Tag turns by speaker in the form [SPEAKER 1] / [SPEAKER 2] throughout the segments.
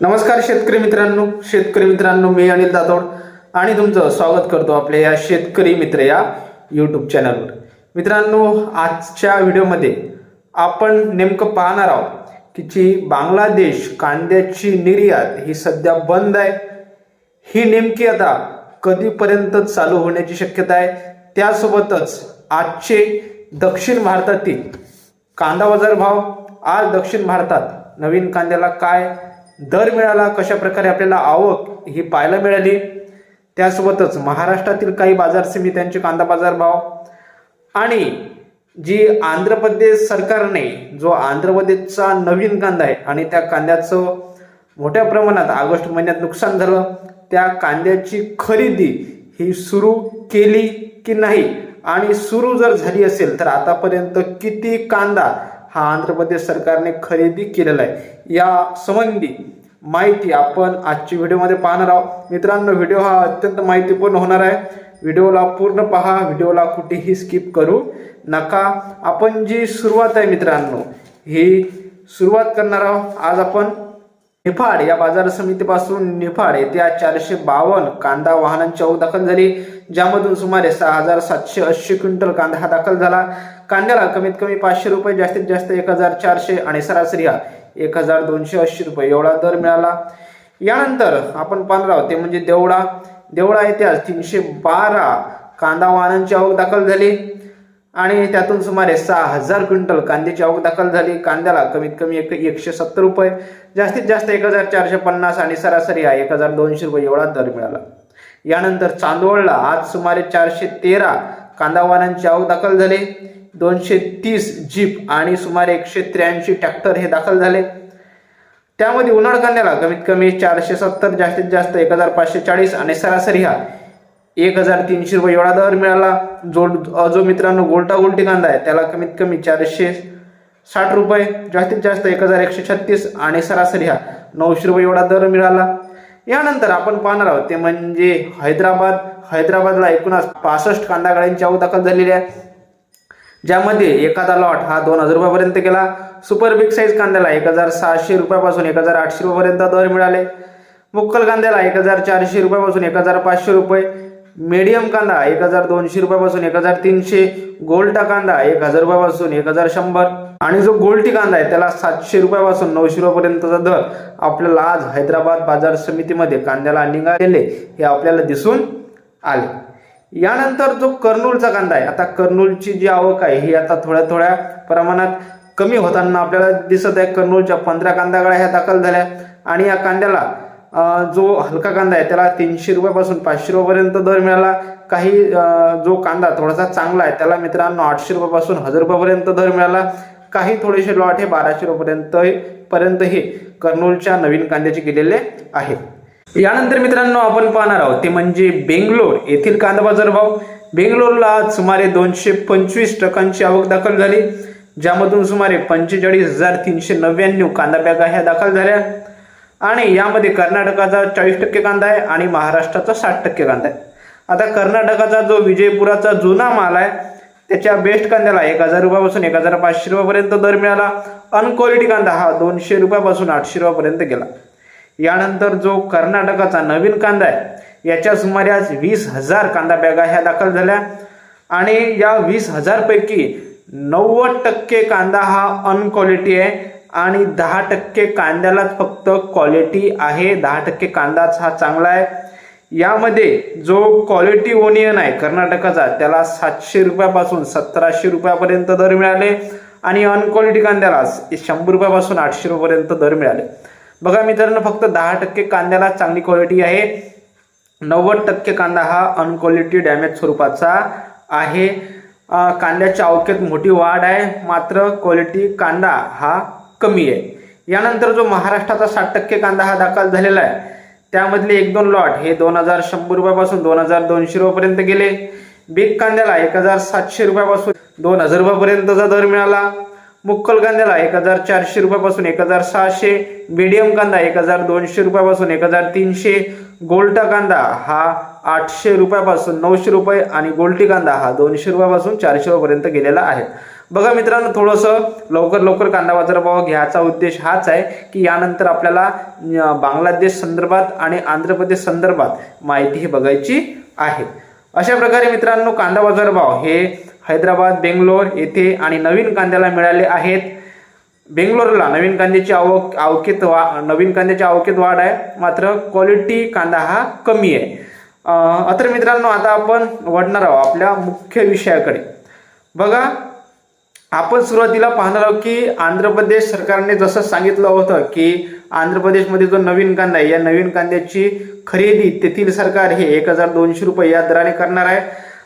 [SPEAKER 1] नमस्कार शेतकरी मित्रांनो शेतकरी मित्रांनो मी अनिल दातोड आणि तुमचं स्वागत करतो आपल्या या शेतकरी मित्र या यूट्यूब चॅनलवर मित्रांनो आजच्या व्हिडिओमध्ये आपण नेमकं पाहणार आहोत की जी बांगलादेश कांद्याची निर्यात ही सध्या बंद आहे. ही नेमकी आता कधीपर्यंत चालू होण्याची शक्यता आहे? त्यासोबतच आजचे दक्षिण भारतातील कांदा बाजार भाव आज दक्षिण भारतात नवीन कांद्याला काय दर मिळाला कशा प्रकारे आपल्याला आवक ही पाहायला मिळाली? त्यासोबतच महाराष्ट्रातील काही बाजार समित्यांचे कांदा बाजार भाव आणि जी आंध्र प्रदेश सरकारने जो आंध्र प्रदेशचा नवीन कांदा आहे आणि त्या कांद्याचं मोठ्या प्रमाणात ऑगस्ट महिन्यात नुकसान झालं त्या कांद्याची खरेदी ही सुरू केली की नाही? आणि सुरू जर झाली असेल तर आतापर्यंत किती कांदा हा आंध्र प्रदेश सरकारने खरेदी केलेला आहे. या संबंधी माहिती आपण आजच्या व्हिडिओमध्ये पाहणार आहोत. मित्रांनो व्हिडिओ हा अत्यंत माहितीपूर्ण होणार आहे. व्हिडिओला पूर्ण पहा. व्हिडिओला कुठेही स्किप करू नका. आपण जी सुरुवात आहे मित्रांनो ही सुरुवात करणार आहोत. आज आपण निफाड या बाजार समितीपासून निफाड येत्या चारशे बावन्न कांदा वाहनांची आवक दाखल झाली ज्यामधून सुमारे सहा हजार सातशे ऐंशी क्विंटल कांदा हा दाखल झाला. कांद्याला कमीत कमी पाचशे रुपये जास्तीत जास्त एक हजार चारशे आणि सरासरी हा एक हजार दोनशे ऐंशी रुपये एवढा दर मिळाला. यानंतर आपण पाहणार आहोत ते म्हणजे देवळा. देवळा येथे आज तीनशे बारा कांदा वाहनांची आवक दाखल झाली. आणि त्यातून सुमारे सहा हजार क्विंटल कांद्याची आवक दाखल झाली. कांद्याला कमीत कमी एक एकशे सत्तर रुपये जास्तीत जास्त एक हजार चारशे पन्नास आणि सरासरी हा एक हजार दोनशे रुपये एवढा दर मिळाला. यानंतर चांदवडला आज सुमारे चारशे तेरा कांदा वाहनांची आवक दाखल झाली. दोनशे तीस जीप आणि सुमारे एकशे त्र्याऐंशी ट्रॅक्टर हे दाखल झाले. त्यामध्ये उन्हाळ कांद्याला कमीत कमी चारशे सत्तर जास्तीत जास्त एक हजार पाचशे चाळीस आणि सरासरी हा एक हजार तीनशे रुपये एवढा दर मिळाला. जो जो मित्रांनो गोलटा गोलटी कांदा आहे त्याला कमीत कमी चारशे साठ रुपये जास्तीत जास्त एक हजार एकशे छत्तीस आणि सरासरी हा नऊशे रुपये एवढा दर मिळाला. यानंतर आपण पाहणार आहोत ते म्हणजे हैदराबाद हैदराबादला एकूणच पासष्ट कांदा गाड्यांची दाखल झालेली आहे. ज्यामध्ये एखादा लॉट हा दोन हजार रुपयापर्यंत गेला. सुपर बिग साईज कांद्याला एक हजार सहाशे रुपयापासून एक हजार आठशे रुपयापर्यंत दर मिळाले. मुक्कल कांद्याला एक हजार चारशे रुपयापासून एक हजार पाचशे रुपये. मीडियम कांदा एक हजार दोनशे रुपयापासून एक हजार तीनशे. गोल्टा कांदा एक हजार रुपयापासून एक हजार शंभर. आणि जो गोल्टी कांदा आहे त्याला सातशे रुपयापासून नऊशे रुपयापर्यंतचा दर आपल्याला आज हैदराबाद बाजार समितीमध्ये कांद्याला निघालेले हे आपल्याला दिसून आले. यानंतर जो कर्नूलचा कांदा आहे आता कर्नूलची जी आवक आहे ही आता थोड्या थोड्या प्रमाणात कमी होताना आपल्याला दिसत आहे. कर्नूलच्या पंधरा कांदा गाड्या ह्या दाखल झाल्या आणि या कांद्याला जो हलका कांदा आहे त्याला तीनशे रुपयापासून पाचशे रुपयापर्यंत दर मिळाला. काही जो कांदा थोडासा चांगला आहे त्याला मित्रांनो आठशे रुपयापासून हजार रुपयापर्यंत दर मिळाला. काही थोडेसे लॉट हे बाराशे रुपयापर्यंत पर्यंत हे कर्नूलच्या नवीन कांद्याचे केलेले आहेत. यानंतर मित्रांनो आपण पाहणार आहोत ते म्हणजे बेंगलोर येथील कांदा बाजार भाव. बेंगलोरला आज सुमारे दोनशे पंचवीस टक्कांची आवक दाखल झाली. ज्यामधून सुमारे पंचेचाळीस हजार तीनशे नव्याण्णव कांदा बॅगा ह्या दाखल झाल्या. आणि यामध्ये कर्नाटकाचा चाळीस टक्के कांदा आहे आणि महाराष्ट्राचा साठ टक्के कांदा आहे. आता कर्नाटकाचा जो विजयपुराचा जुना माल आहे त्याच्या बेस्ट कांद्याला एक हजार रुपयापासून एक हजार पाचशे रुपयापर्यंत दर मिळाला. अनक्वालिटी कांदा हा दोनशे रुपयापासून आठशे रुपयापर्यंत गेला. यानंतर जो कर्नाटकाचा नवीन कांदा आहे याच्या सुमारे आज वीस हजार कांदा बॅगा ह्या दाखल झाल्या. आणि या वीस हजारपैकी नव्वद टक्के कांदा हा अनक्वालिटी आहे. आणि दहा टक्के कांद्यालाच फक्त क्वालिटी आहे. दहा टक्के कांदाच हा चांगला आहे. यामध्ये जो क्वालिटी ओनियन आहे कर्नाटकाचा त्याला सातशे रुपयापासून सतराशे रुपयापर्यंत दर मिळाले. आणि अनक्वालिटी कांद्याला शंभर रुपयापासून आठशे रुपयापर्यंत दर मिळाले. बघा मित्रांनो फक्त दहा टक्के कांद्याला चांगली क्वालिटी आहे. नव्वद टक्के कांदा हा अनक्वालिटी डॅमेज स्वरूपाचा आहे. कांद्याच्या अवकेत मोठी वाढ आहे. मात्र क्वालिटी कांदा हा कमी आहे. यानंतर जो महाराष्ट्राचा साठ टक्के कांदा हा दाखल झालेला आहे त्यामधले एक दोन लॉट हे दोन हजार शंभर रुपयापासून दोन हजार दोनशे रुपयापर्यंत गेले. बिग कांद्याला एक हजार सातशे रुपयापासून दोन हजार रुपयापर्यंतचा दर मिळाला. मुक्कल कांद्याला एक हजार चारशे रुपयापासून एक हजार सहाशे. मीडियम कांदा एक हजार दोनशे रुपयापासून एक हजार तीनशे. गोल्टा कांदा हा आठशे रुपयापासून नऊशे रुपये आणि गोल्टी कांदा हा दोनशे रुपयापासून चारशे रुपयापर्यंत गेलेला आहे. बघा मित्रांनो थोडंसं लवकर लवकर कांदा बाजारभाव घ्यायचा उद्देश हाच आहे की यानंतर आपल्याला बांगलादेश संदर्भात आणि आंध्र प्रदेश संदर्भात माहिती ही बघायची आहे. अशा प्रकारे मित्रांनो कांदा बाजारभाव हे हैदराबाद बेंगलोर येथे आणि नवीन कांद्याला मिळाले आहेत. बेंगलोरला नवीन कांद्याची आवक आवकेत वा नवीन कांद्याच्या आवकेत वाढ आहे. मात्र क्वालिटी कांदा हा कमी आहे. अत्र तर मित्रांनो आता आपण वडणार आहोत आपल्या मुख्य विषयाकडे. बघा आपण सुरुवातीला पाहणार आहोत की आंध्र प्रदेश सरकारने जसं सांगितलं होतं की आंध्र प्रदेशमध्ये जो नवीन कांदा आहे या नवीन कांद्याची खरेदी तेथील सरकार हे एक हजार दोनशे रुपये या दराने करणार आहे.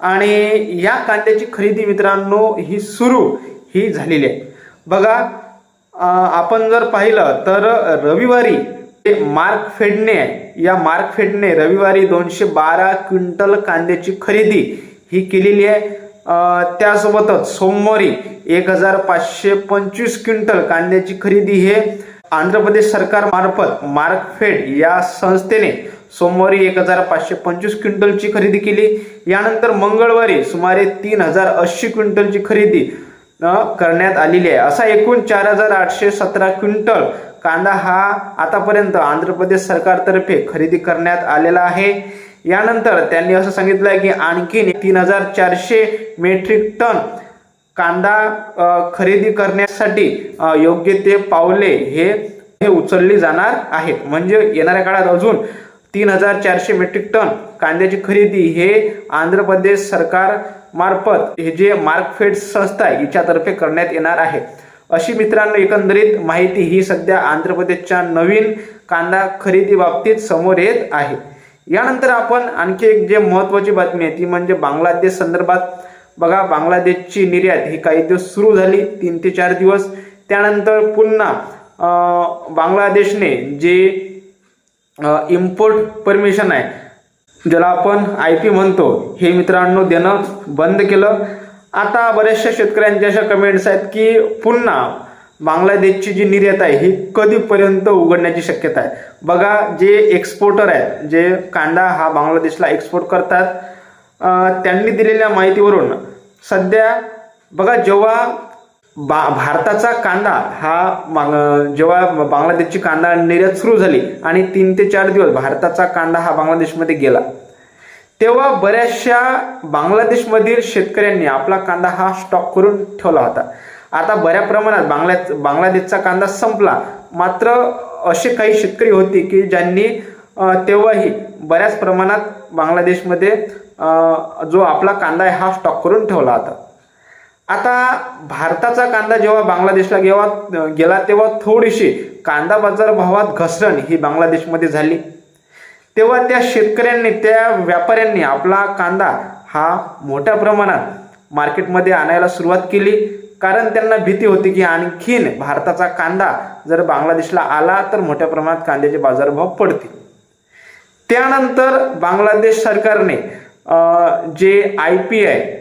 [SPEAKER 1] आणि या कांद्याची खरेदी मित्रांनो ही सुरू ही झालेली आहे. बघा आपण जर पाहिलं तर रविवारी ते मार्क फेडणे आहे या मार्क फेडणे रविवारी दोनशे बारा क्विंटल कांद्याची खरेदी ही केलेली आहे. त्यासोबतच सोमवारी एक हजार पाचशे पंचवीस क्विंटल कांद्याची खरेदी हे आंध्र प्रदेश सरकार मार्फत या संस्थेने सोमवारी एक हजार पाचशे पंचवीस क्विंटलची खरेदी केली. यानंतर मंगळवारी सुमारे तीन हजार ऐंशी क्विंटलची खरेदी करण्यात आलेली आहे. असा एकूण चार हजार आठशे सतरा क्विंटल कांदा हा आतापर्यंत आंध्र प्रदेश सरकारतर्फे खरेदी करण्यात आलेला आहे. यानंतर त्यांनी असं सांगितलं आहे की आणखीन तीन हजार चारशे मेट्रिक टन कांदा खरेदी करण्यासाठी योग्य ते पावले हे हे उचलली जाणार आहेत. म्हणजे येणाऱ्या काळात अजून तीन हजार चारशे मेट्रिक टन कांद्याची खरेदी हे आंध्र प्रदेश सरकार मार्फत हे जे मार्कफेड संस्था आहे हिच्यातर्फे करण्यात येणार आहे. अशी मित्रांनो एकंदरीत माहिती ही सध्या आंध्र प्रदेशच्या नवीन कांदा खरेदी बाबतीत समोर येत आहे. यानंतर आपण आणखी एक जे महत्वाची बातमी आहे ती म्हणजे बांगलादेश संदर्भात. बघा बांगलादेशची निर्यात ही काही दिवस सुरू झाली तीन ते चार दिवस. त्यानंतर पुन्हा बांगलादेशने जे इम्पोर्ट परमिशन आहे ज्याला आपण आय पी म्हणतो हे मित्रांनो देणं बंद केलं. आता बऱ्याचशा शेतकऱ्यांच्या अशा कमेंट्स आहेत की पुन्हा बांगलादेशची जी निर्यात आहे ही कधीपर्यंत उघडण्याची शक्यता आहे? बघा जे एक्सपोर्टर आहेत जे कांदा हा बांगलादेशला एक्सपोर्ट करतात त्यांनी दिलेल्या माहितीवरून सध्या बघा जेव्हा बा भारताचा कांदा हा जेव्हा बांगलादेशची कांदा निर्यात सुरू झाली आणि तीन ते चार दिवस भारताचा कांदा हा बांगलादेशमध्ये गेला तेव्हा बऱ्याचशा बांगलादेशमधील शेतकऱ्यांनी आपला कांदा हा स्टॉक करून ठेवला होता. आता बऱ्या प्रमाणात बांगला बांगलादेशचा कांदा संपला. मात्र असे काही शेतकरी होते की ज्यांनी तेव्हाही बऱ्याच प्रमाणात बांगलादेशमध्ये जो आपला कांदा आहे हा स्टॉक करून ठेवला होता. आता भारताचा कांदा जेव्हा बांगलादेशला गेवा गेला तेव्हा थोडीशी कांदा बाजार भावात घसरण ही बांगलादेशमध्ये झाली. तेव्हा त्या शेतकऱ्यांनी त्या व्यापाऱ्यांनी आपला कांदा हा मोठ्या प्रमाणात मार्केटमध्ये आणायला सुरुवात केली. कारण त्यांना भीती होती की आणखीन भारताचा कांदा जर बांगलादेशला आला तर मोठ्या प्रमाणात कांद्याचे बाजारभाव पडतील. त्यानंतर बांगलादेश सरकारने जे I P I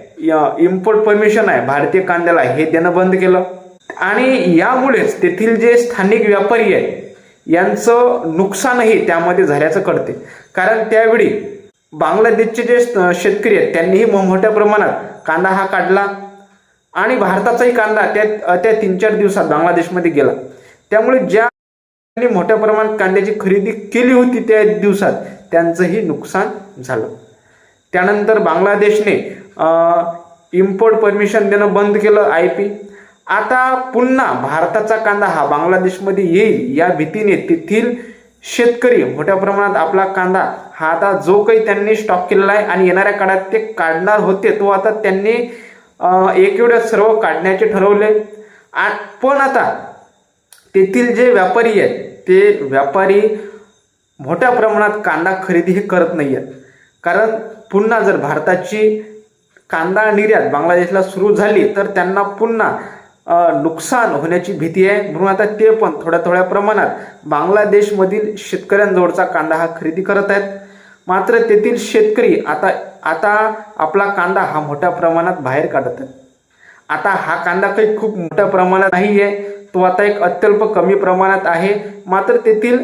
[SPEAKER 1] import permission आहे भारतीय कांद्याला हे देणं बंद केलं. आणि यामुळेच तेथील जे स्थानिक व्यापारी आहेत यांचं नुकसानही त्यामध्ये झाल्याचं कळते. कारण त्यावेळी बांगलादेशचे जे शेतकरी आहेत त्यांनीही मो- मोठ्या प्रमाणात कांदा हा काढला. आणि भारताचाही कांदा त्या त्या तीन चार दिवसात बांगलादेशमध्ये गेला. त्यामुळे ज्या मोठ्या प्रमाणात कांद्याची खरेदी केली होती त्या दिवसात त्यांचंही नुकसान झालं. त्यानंतर बांगलादेशने इम्पोर्ट परमिशन देणं बंद केलं आय पी आता पुन्हा भारताचा कांदा हा बांगलादेशमध्ये येईल या भीतीने तेथील शेतकरी मोठ्या प्रमाणात आपला कांदा हा आता जो काही त्यांनी स्टॉक केलेला आहे आणि येणाऱ्या काळात ते काढणार होते तो आता त्यांनी एक एवढ्यात सर्व काढण्याचे ठरवले. आ- पण आता तेथील जे व्यापारी आहेत ते व्यापारी मोठ्या प्रमाणात कांदा खरेदी हे करत नाही आहेत कारण पुन्हा जर भारताची कांदा निर्यात बांगलादेशला सुरू झाली तर त्यांना पुन्हा नुकसान होण्याची भीती आहे. म्हणून आता ते पण थोड्या थोड्या प्रमाणात बांगलादेशमधील शेतकऱ्यांजवळचा कांदा हा खरेदी करत आहेत. मात्र तेथील शेतकरी आता आता आपला कांदा हा मोठ्या प्रमाणात बाहेर काढत आहे. आता हा कांदा काही खूप मोठ्या प्रमाणात नाही आहे तो आता एक अत्यल्प कमी प्रमाणात आहे. मात्र तेथील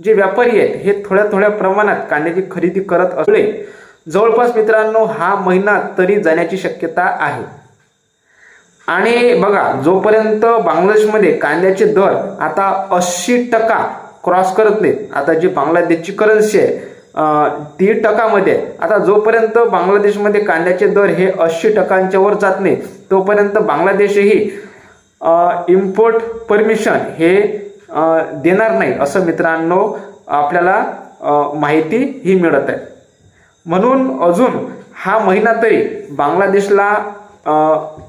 [SPEAKER 1] जे व्यापारी आहेत हे थोड्या थोड्या प्रमाणात कांद्याची खरेदी करत असले. जवळपास मित्रांनो हा महिना तरी जाण्याची शक्यता आहे. आणि बघा जोपर्यंत बांगलादेशमध्ये कांद्याचे दर आता अस्सी टक्का क्रॉस करत नाहीत आता जी बांगलादेशची करन्सी आहे दीड टक्कामध्ये टकामध्ये आहे. आता जोपर्यंत बांगलादेशमध्ये कांद्याचे दर हे अस्सी टक्क्यांच्या वर जात नाही तोपर्यंत बांगलादेशही इम्पोर्ट परमिशन हे देणार नाही असं मित्रांनो आपल्याला माहिती ही मिळत आहे म्हणून अजून हा महिना तरी बांगलादेशला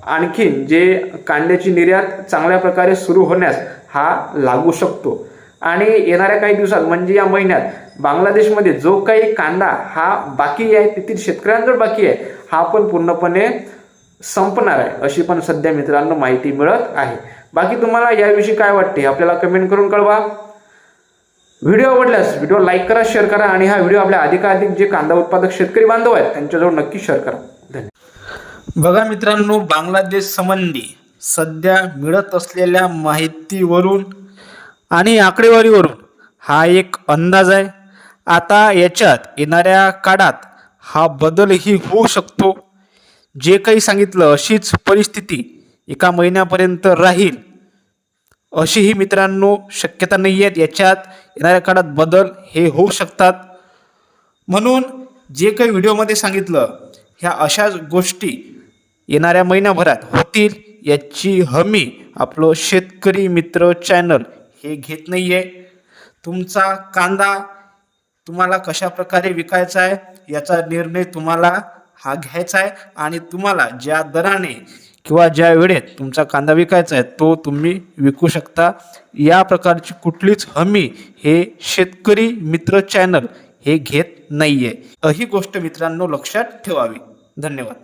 [SPEAKER 1] आणखीन जे कांद्याची निर्यात चांगल्या प्रकारे सुरू होण्यास हा लागू शकतो आणि येणाऱ्या काही दिवसात म्हणजे या महिन्यात बांगलादेशमध्ये जो काही कांदा हा बाकी आहे तेथील शेतकऱ्यांजवळ बाकी आहे हा पण पूर्णपणे संपणार आहे अशी पण सध्या मित्रांनो माहिती मिळत आहे. बाकी तुम्हाला याविषयी काय वाटते आपल्याला कमेंट करून कळवा. व्हिडिओ आवडल्यास व्हिडिओ लाईक करा शेअर करा आणि हा व्हिडिओ आपल्या अधिकाधिक जे कांदा उत्पादक शेतकरी बांधव आहेत त्यांच्याजवळ नक्की शेअर करा. धन्यवाद. बघा मित्रांनो बांगलादेश संबंधी सध्या मिळत असलेल्या माहितीवरून आणि आकडेवारीवरून हा एक अंदाज आहे. आता याच्यात येणाऱ्या काळात हा बदलही होऊ शकतो. जे काही सांगितलं अशीच परिस्थिती एका महिन्यापर्यंत राहील. अशीही मित्रांनो शक्यता नाही आहेत. याच्यात येणाऱ्या काळात बदल हे होऊ शकतात. म्हणून जे काही व्हिडिओमध्ये सांगितलं ह्या अशाच गोष्टी येणाऱ्या महिन्याभरात होतील याची हमी आपलं शेतकरी मित्र चॅनल हे घेत नाही आहे तुमचा कांदा तुम्हाला कशा प्रकारे विकायचा आहे याचा निर्णय तुम्हाला हा घ्यायचा आहे आणि तुम्हाला ज्या दराने किंवा ज्या वेळेत तुमचा कांदा विकायचा आहे तो तुम्ही विकू शकता. या प्रकारची कुठलीच हमी हे शेतकरी मित्र चॅनल हे घेत नाहीये. ही गोष्ट मित्रांनो लक्षात ठेवावी. धन्यवाद.